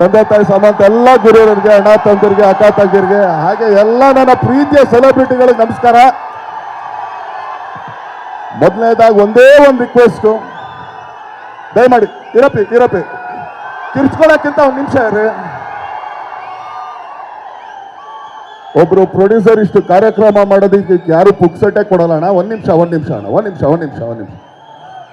ತಂದೆ ತಾಯಿ ಸಮಾಂತ ಎಲ್ಲ ಗುರುವರಿಗೆ, ಅಣ್ಣ ತಂದಿರಿಗೆ ಅಕ್ಕ ತಂಗಿರಿಗೆ ಹಾಗೆ ಎಲ್ಲ ನನ್ನ ಪ್ರೀತಿಯ ಸೆಲೆಬ್ರಿಟಿಗಳಿಗೆ ನಮಸ್ಕಾರ. ಮೊದಲನೇದಾಗಿ ಒಂದೇ ಒಂದು ರಿಕ್ವೆಸ್ಟು ದಯಮಾಡಿ, ಇರಪ್ಪಿ ಇರಪ್ಪಿ. ಕಿರ್ಚ್ಕೊಳಕ್ಕಿಂತ ಒಂದು ನಿಮಿಷ ರೀ ಒಬ್ರು ಪ್ರೊಡ್ಯೂಸರ್ ಇಷ್ಟು ಕಾರ್ಯಕ್ರಮ ಮಾಡೋದಕ್ಕೆ ಯಾರು ಪುಕ್ಸಟ್ಟೆ ಕೊಡಲ್ಲ ಅಣ್ಣ? ಒಂದ್ ನಿಮಿಷ ಒಂದ್ ನಿಮಿಷ ಅಣ್ಣ, ಒಂದ್ ನಿಮಿಷ ಒಂದ್ ನಿಮಿಷ ಒಂದ್ ನಿಮಿಷ.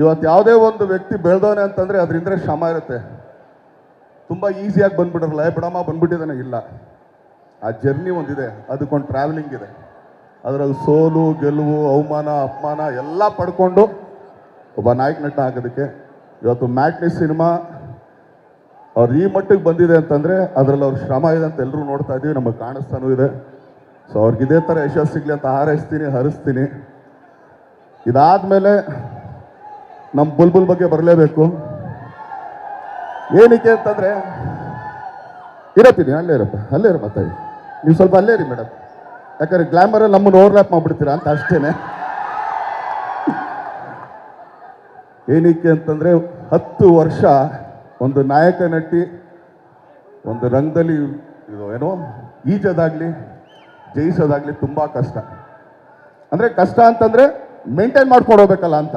ಇವತ್ತು ಯಾವುದೇ ಒಂದು ವ್ಯಕ್ತಿ ಬೆಳೆದವನೆ ಅಂತಂದರೆ ಅದರಿಂದ ಶ್ರಮ ಇರುತ್ತೆ. ತುಂಬ ಈಸಿಯಾಗಿ ಬಂದ್ಬಿಟ್ರಲ್ಲ ಬಿಡಮ್ಮ, ಬಂದ್ಬಿಟ್ಟಿದ್ದಾನೆ. ಇಲ್ಲ. ಆ ಜರ್ನಿ ಒಂದಿದೆ, ಅದಕ್ಕೊಂದು ಟ್ರಾವೆಲಿಂಗ್ ಇದೆ. ಅದರಲ್ಲಿ ಸೋಲು, ಗೆಲುವು, ಅವಮಾನ, ಅಪಮಾನ ಎಲ್ಲ ಪಡ್ಕೊಂಡು ಒಬ್ಬ ನಾಯಕ ನಟ ಆಗೋದಕ್ಕೆ. ಇವತ್ತು ಮ್ಯಾಟ್ನಿ ಸಿನಿಮಾ ಅವ್ರು ಈ ಮಟ್ಟಿಗೆ ಬಂದಿದೆ ಅಂತಂದರೆ ಅದರಲ್ಲಿ ಅವ್ರ ಶ್ರಮ ಇದೆ ಅಂತ ಎಲ್ಲರೂ ನೋಡ್ತಾ ಇದ್ದೀವಿ, ನಮಗೆ ಕಾಣಿಸ್ತಾನೂ ಇದೆ. ಸೊ ಅವ್ರಿಗೆ ಇದೇ ಥರ ಯಶಸ್ಸು ಸಿಗಲಿ ಅಂತ ಹಾರೈಸ್ತೀನಿ, ಹರಿಸ್ತೀನಿ. ಇದಾದಮೇಲೆ ನಮ್ಮ ಬುಲ್ಬುಲ್ ಬಗ್ಗೆ ಬರಲೇಬೇಕು. ಏನಕ್ಕೆ ಅಂತಂದರೆ, ಇರತ್ತೀನಿ, ಅಲ್ಲೇ ಇರಪ್ಪ, ಅಲ್ಲೇ ಇರ ಮತ್ತೆ ನೀವು ಸ್ವಲ್ಪ ಅಲ್ಲೇ ಇರಿ ಮೇಡಮ್. ಯಾಕಂದ್ರೆ ಗ್ಲಾಮರಲ್ಲಿ ನಮ್ಮನ್ನು ಓವರ್ಲ್ಯಾಪ್ ಮಾಡಿಬಿಡ್ತೀರಾ ಅಂತ ಅಷ್ಟೇನೆ. ಏನಕ್ಕೆ ಅಂತಂದರೆ, ಹತ್ತು ವರ್ಷ ಒಂದು ನಾಯಕ ನಟಿ, ಒಂದು ರಂಗದಲ್ಲಿ ಇದು ಏನೋ ಈಜೋದಾಗಲಿ, ಜಯಿಸೋದಾಗಲಿ ತುಂಬ ಕಷ್ಟ. ಅಂದರೆ ಕಷ್ಟ ಅಂತಂದರೆ ಮೇಂಟೈನ್ ಮಾಡ್ಕೊಂಡು ಹೋಗ್ಬೇಕಲ್ಲ ಅಂತ.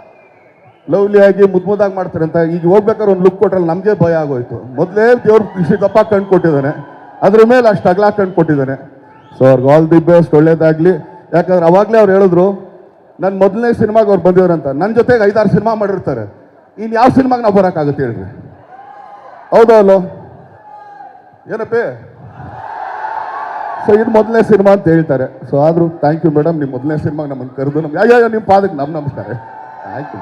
ಲವ್ಲಿಯಾಗಿ ಮುದ್ಮುದಾಗಿ ಮಾಡ್ತಾರೆ ಅಂತ. ಈಗ ಹೋಗ್ಬೇಕಾದ್ರೆ ಒಂದು ಲುಕ್ ಕೊಟ್ಟರೆ ನಮಗೆ ಭಯ ಆಗೋಯ್ತು. ಮೊದಲೇ ದೇವ್ರ ಕೃಷಿ ದಪ್ಪ ಕಣ್ಣು ಕೊಟ್ಟಿದ್ದಾನೆ. ಅದ್ರ ಮೇಲೆ ಅಷ್ಟು ಅಗಲ ಕಣ್ಣು ಕೊಟ್ಟಿದ್ದಾನೆ. ಸೊ ಅವ್ರಿಗೆ ಆಲ್ ದಿ ಬೆಸ್ಟ್ ಒಳ್ಳೇದಾಗಲಿ. ಯಾಕಂದ್ರೆ ಅವಾಗಲೇ ಅವ್ರು ಹೇಳಿದ್ರು ನನ್ನ ಮೊದಲನೇ ಸಿನಿಮಾಗೆ ಅವ್ರು ಬಂದಿದ್ದಾರೆ ಅಂತ ನನ್ನ ಜೊತೆಗೆ ಐದಾರು ಸಿನಿಮಾ ಮಾಡಿರ್ತಾರೆ. ಇನ್ನು ಯಾವ ಸಿನಿಮಾಗೆ ನಾವು ಬರೋಕ್ಕಾಗುತ್ತೆ ಹೇಳ್ರಿ? ಹೌದಾ ಅಲ್ಲೋ ಏನಪ್ಪೇ? ಸೊ ಇದು ಮೊದಲನೇ ಸಿನಿಮಾ ಅಂತ ಹೇಳ್ತಾರೆ. ಸೊ ಆದರೂ ಥ್ಯಾಂಕ್ ಯು ಮೇಡಮ್ ನಿಮ್ಮ ಮೊದಲನೇ ಸಿನಿಮಾಗೆ ನಮ್ಮನ್ನು ಕರೆದು ನಮ್ಗೆ ಅಯ್ಯೋ ನಿಮ್ಮ ಪಾದಕ್ಕೆ ನಮ್ಮ ನಮಸ್ಕಾರ. Thank U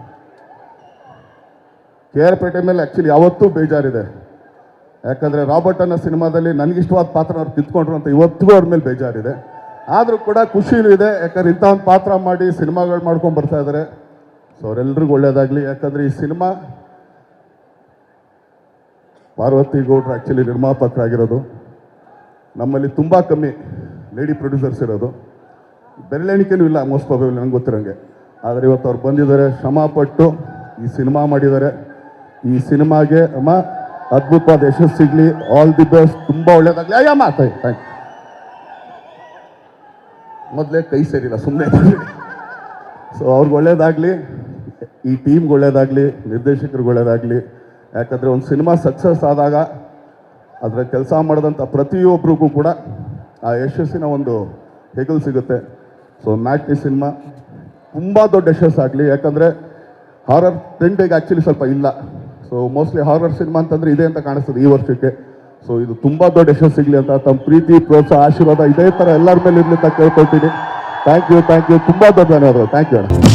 K R Pete ಮೇಲೆ ಆ್ಯಕ್ಚುಲಿ ಯಾವತ್ತೂ ಬೇಜಾರಿದೆ. ಯಾಕಂದರೆ ರಾಬರ್ಟ್ ಅನ್ನೋ ಸಿನಿಮಾದಲ್ಲಿ ನನಗಿಷ್ಟವಾದ ಪಾತ್ರ ಅವ್ರು ಕಿತ್ಕೊಂಡ್ರು ಅಂತ ಇವತ್ತಿಗೂ ಅವ್ರ ಮೇಲೆ ಬೇಜಾರಿದೆ. ಆದರೂ ಕೂಡ ಖುಷಿಯೂ ಇದೆ, ಯಾಕಂದ್ರೆ ಇಂಥ ಒಂದು ಪಾತ್ರ ಮಾಡಿ ಸಿನಿಮಾಗಳು ಮಾಡ್ಕೊಂಡು ಬರ್ತಾ ಇದ್ದಾರೆ ಸೊ ಅವರೆಲ್ರಿಗೂ ಒಳ್ಳೆಯದಾಗಲಿ ಯಾಕಂದರೆ ಈ ಸಿನಿಮಾ ಪಾರ್ವತಿ ಗೌಡ್ರು ಆ್ಯಕ್ಚುಲಿ ನಿರ್ಮಾಪಕರಾಗಿರೋದು. ನಮ್ಮಲ್ಲಿ ತುಂಬ ಕಮ್ಮಿ ಲೇಡಿ ಪ್ರೊಡ್ಯೂಸರ್ಸ್ ಇರೋದು. ಬೆರಳೆಣಿಕೆನೂ ಇಲ್ಲ ಮೋಸ್ಟ್ ಪ್ರಾಬಲಿ ನನಗೆ ಗೊತ್ತಿರೋಂಗೆ. ಆದರೆ ಇವತ್ತು ಅವ್ರು ಬಂದಿದ್ದಾರೆ, ಶ್ರಮಪಟ್ಟು ಈ ಸಿನಿಮಾ ಮಾಡಿದ್ದಾರೆ. ಈ ಸಿನಿಮಾಗೆ ಅಮ್ಮ ಅದ್ಭುತವಾದ ಯಶಸ್ಸು ಸಿಗಲಿ ಆಲ್ ದಿ ಬೆಸ್ಟ್ ತುಂಬ ಒಳ್ಳೇದಾಗಲಿ. ಅಯ್ಯಮ್ಮ ಥ್ಯಾಂಕ್ ಮೊದಲೇ ಕೈ ಸೇರಿಲ್ಲ ಸುಮ್ಮನೆ ಸೊ ಅವ್ರಿಗೆ ಒಳ್ಳೇದಾಗಲಿ, ಈ ಟೀಮ್ಗೆ ಒಳ್ಳೇದಾಗಲಿ, ನಿರ್ದೇಶಕರಿಗೆ ಒಳ್ಳೇದಾಗಲಿ. ಯಾಕಂದರೆ ಒಂದು ಸಿನಿಮಾ ಸಕ್ಸಸ್ ಆದಾಗ ಅದರ ಕೆಲಸ ಮಾಡಿದಂಥ ಪ್ರತಿಯೊಬ್ಬರಿಗೂ ಕೂಡ ಆ ಯಶಸ್ಸಿನ ಒಂದು ಹೆಗಲು ಸಿಗುತ್ತೆ. ಸೊ ಈ ಸಿನಿಮಾ ತುಂಬ ದೊಡ್ಡ ಯಶಸ್ಸಾಗಲಿ. ಯಾಕಂದರೆ ಹಾರರ್ ಟ್ರೆಂಡಿಗೆ ಆ್ಯಕ್ಚುಲಿ ಸ್ವಲ್ಪ ಇಲ್ಲ. ಸೊ ಮೋಸ್ಟ್ಲಿ ಹಾರರ್ ಸಿನಿಮಾ ಅಂತಂದ್ರೆ ಇದೆ ಅಂತ ಕಾಣಿಸ್ತದೆ ಈ ವರ್ಷಕ್ಕೆ. ಸೊ ಇದು ತುಂಬ ದೊಡ್ಡ ಯಶಸ್ಸು ಸಿಗಲಿ ಅಂತ ತಮ್ಮ ಪ್ರೀತಿ, ಪ್ರೋತ್ಸಾಹ, ಆಶೀರ್ವಾದ ಇದೇ ಥರ ಎಲ್ಲರ ಮೇಲೆ ಇರಲಿ ಅಂತ ಕೇಳ್ಕೊಳ್ತೀನಿ. ಥ್ಯಾಂಕ್ ಯು ಥ್ಯಾಂಕ್ ಯು ತುಂಬ ದೊಡ್ಡ ಧನ್ಯವಾದಗಳು. Thank you